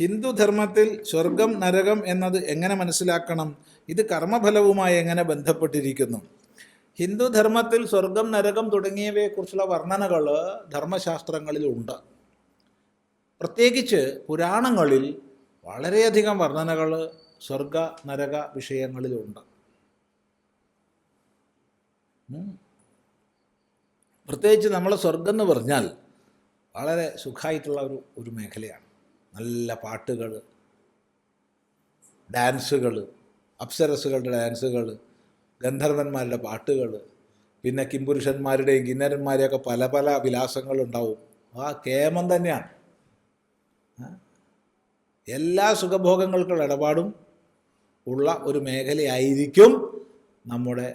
ഹിന്ദുധർമ്മത്തിൽ സ്വർഗം നരകം എന്നത് എങ്ങനെ മനസ്സിലാക്കണം? ഇത് കർമ്മഫലവുമായി എങ്ങനെ ബന്ധപ്പെട്ടിരിക്കുന്നു? ഹിന്ദുധർമ്മത്തിൽ സ്വർഗം നരകം തുടങ്ങിയവയെക്കുറിച്ചുള്ള വർണനകൾ ധർമ്മശാസ്ത്രങ്ങളിലുണ്ട് പ്രത്യേകിച്ച് പുരാണങ്ങളിൽ വളരെയധികം വർണനകൾ സ്വർഗ നരക വിഷയങ്ങളിലുണ്ട് പ്രത്യേകിച്ച് നമ്മൾ സ്വർഗം എന്ന് പറഞ്ഞാൽ വളരെ സുഖമായിട്ടുള്ള ഒരു ഒരു മേഖലയാണ്. നല്ല പാട്ടുകൾ ഡാൻസുകൾ അപ്സരസുകളുടെ ഡാൻസുകൾ ഗന്ധർവന്മാരുടെ പാട്ടുകൾ പിന്നെ കിംപുരുഷന്മാരുടെയും കിന്നരന്മാരെയൊക്കെ പല പല വിലാസങ്ങളുണ്ടാവും ആ കേമം തന്നെയാണ്? എല്ലാ സുഖഭോഗങ്ങൾക്കുള്ള ഇടപാടും ഉള്ള ഒരു മേഖലയായിരിക്കും നമ്മുടെ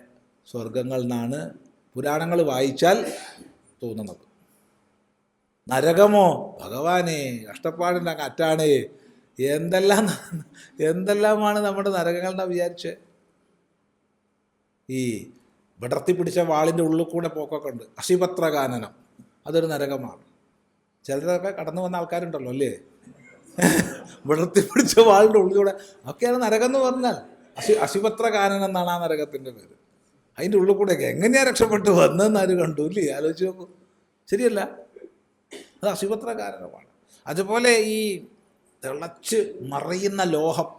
സ്വർഗങ്ങൾ എന്നാണ് പുരാണങ്ങൾ വായിച്ചാൽ തോന്നുന്നത്. നരകമോ? ഭഗവാനെ കഷ്ടപ്പാടിന്റെ അങ്ങ് അറ്റാണ് എന്തെല്ലാം എന്തെല്ലാമാണ് നമ്മുടെ നരകങ്ങൾ വിചാരിച്ച്? ഈ വിടർത്തി പിടിച്ച വാളിന്റെ ഉള്ളിൽ കൂടെ പോക്കൊക്കെ ഉണ്ട്. അശിപത്രകാനനം. അതൊരു നരകമാണ്. ചിലരൊക്കെ കടന്നു വന്ന ആൾക്കാരുണ്ടല്ലോ അല്ലേ? വിടർത്തി പിടിച്ച വാളിന്റെ ഉള്ളിലൂടെ ഒക്കെയാണ് നരകം എന്ന് പറഞ്ഞാൽ. അശി അശിപത്രകാനനം എന്നാണ് ആ നരകത്തിന്റെ പേര്. അതിന്റെ ഉള്ളിൽ കൂടെയൊക്കെ. എങ്ങനെയാണ് രക്ഷപ്പെട്ട്? വന്നതെന്ന് ആര് കണ്ടു? ഇല്ലേ? ആലോചിച്ച് നോക്കൂ. ശരിയല്ല? അത് അശുപത്ര കാരണമാണ് അതുപോലെ ഈ തിളച്ച് മറയുന്ന ലോഹം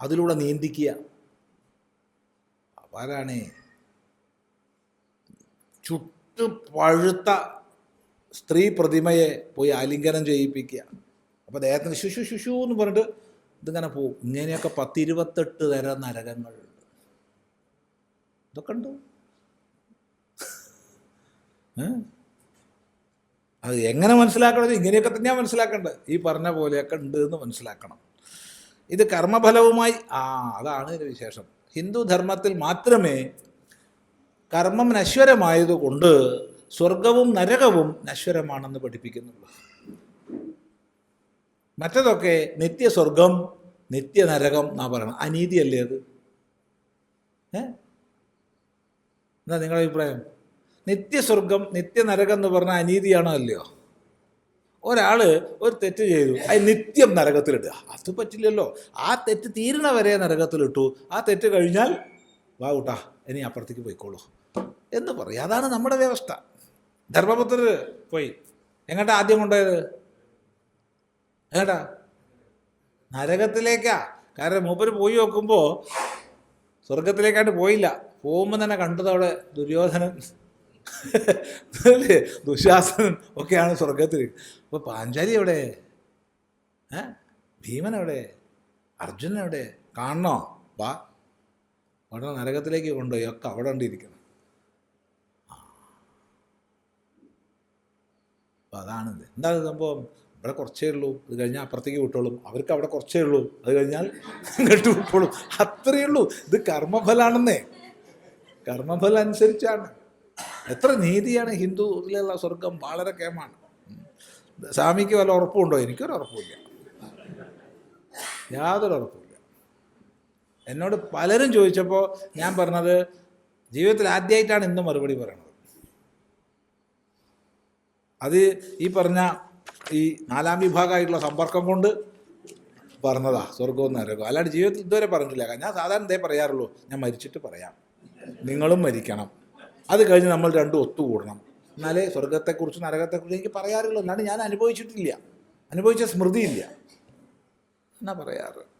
അതിലൂടെ നീന്തിക്കുക. അവരാണ് ചുട്ടു പഴുത്ത സ്ത്രീ പ്രതിമയെ പോയി ആലിംഗനം ചെയ്യിപ്പിക്കുക. അപ്പോൾ ദേഹത്തിന് ശുശു ശുശു എന്ന് പറഞ്ഞിട്ട് ഇതിങ്ങനെ പോകും ഇങ്ങനെയൊക്കെ പത്തിരുപത്തെട്ട് തരം നരകങ്ങളുണ്ട്. ഇതൊക്കെ ഉണ്ട്? അത് എങ്ങനെ മനസ്സിലാക്കണത് ഇങ്ങനെയൊക്കെ തന്നെയാണ് മനസ്സിലാക്കേണ്ടത്. ഈ പറഞ്ഞ പോലെയൊക്കെ ഉണ്ട് എന്ന് മനസ്സിലാക്കണം. ഇത് കർമ്മഫലവുമായി ആ അതാണ് ഇതിന്റെ വിശേഷം. ഹിന്ദു ധർമ്മത്തിൽ മാത്രമേ കർമ്മം നശ്വരമായതുകൊണ്ട് സ്വർഗവും നരകവും നശ്വരമാണെന്ന് പഠിപ്പിക്കുന്നുള്ളൂ. മറ്റതൊക്കെ നിത്യസ്വർഗം നിത്യനരകം എന്നാ പറയണം അനീതിയല്ലേ അത്? ഏ? എന്താ നിങ്ങളുടെ അഭിപ്രായം? നിത്യസ്വർഗം നിത്യനരകം എന്ന് പറഞ്ഞാൽ അനീതിയാണോ അല്ലയോ? ഒരാൾ ഒരു തെറ്റ് ചെയ്തു അത് നിത്യം നരകത്തിലിടുക. അത് പറ്റില്ലല്ലോ. ആ തെറ്റ് തീരണ വരെ നരകത്തിലിട്ടു. ആ തെറ്റ് കഴിഞ്ഞാൽ വാ കൂട്ടാ ഇനി അപ്പുറത്തേക്ക് പോയിക്കോളൂ എന്ന് പറയും. അതാണ് നമ്മുടെ വ്യവസ്ഥ. ധർമ്മപുത്രർ പോയി. എങ്ങോട്ടാ ആദ്യം കൊണ്ടുപോയത്? എങ്ങോട്ടാ? നരകത്തിലേക്കാ. കാരണം മൂപ്പര് പോയി നോക്കുമ്പോൾ സ്വർഗത്തിലേക്കായിട്ട് പോയില്ല. പോകുമ്പോൾ തന്നെ കണ്ടത് അവിടെ ദുര്യോധനൻ. അല്ലേ ദുശാസനൻ ഒക്കെയാണ് സ്വർഗത്തിൽ അപ്പോൾ പാഞ്ചാലി എവിടെ? ഭീമൻ എവിടെ? അർജുനൻ എവിടെ? കാണണോ? വാ. അവിടെ നരകത്തിലേക്ക് കൊണ്ടുപോയി. ഒക്കെ അവിടെ ഉണ്ടിരിക്കണം അപ്പോൾ അതാണിത് എന്താണ് സംഭവം? ഇവിടെ കുറച്ചേ ഉള്ളൂ. അത് കഴിഞ്ഞാൽ അപ്പുറത്തേക്ക് വിട്ടോളും. അവർക്ക് അവിടെ കുറച്ചേ ഉള്ളൂ. അത് കഴിഞ്ഞാൽ ഇങ്ങോട്ട് വിട്ടോളും. അത്രയേ ഉള്ളൂ. ഇത് കർമ്മഫലാണെന്നേ. കർമ്മഫലം അനുസരിച്ചാണ്. എത്ര നീതിയാണ് ഹിന്ദു ഹിന്ദുവിലുള്ള സ്വർഗം? വളരെ കേമാണ്. സ്വാമിക്ക് വല്ല ഉറപ്പുണ്ടോ എനിക്കൊരു ഉറപ്പില്ല യാതൊരു ഉറപ്പില്ല എന്നോട് പലരും ചോദിച്ചപ്പോൾ ഞാൻ പറഞ്ഞത് ജീവിതത്തിൽ ആദ്യമായിട്ടാണ് ഇന്ന് മറുപടി പറയണത്. അത് ഈ പറഞ്ഞ ഈ നാലാം വിഭാഗമായിട്ടുള്ള സമ്പർക്കം കൊണ്ട് പറഞ്ഞതാ സ്വർഗവും നരകവും. അല്ലാണ്ട് ജീവിതത്തിൽ ഇതുവരെ പറഞ്ഞില്ല ഞാൻ സാധാരണ ഇതേ പറയാറുള്ളൂ ഞാൻ മരിച്ചിട്ട് പറയാം. നിങ്ങളും മരിക്കണം. അത് കഴിഞ്ഞ് നമ്മൾ രണ്ടും ഒത്തുകൂടണം. എന്നാലേ സ്വർഗത്തെക്കുറിച്ച് നരകത്തെക്കുറിച്ച് എനിക്ക് പറയാറുള്ളൂ. എന്നാണ് ഞാൻ അനുഭവിച്ചിട്ടില്ല. അനുഭവിച്ച സ്മൃതിയില്ല. എന്നാ പറയാറ്?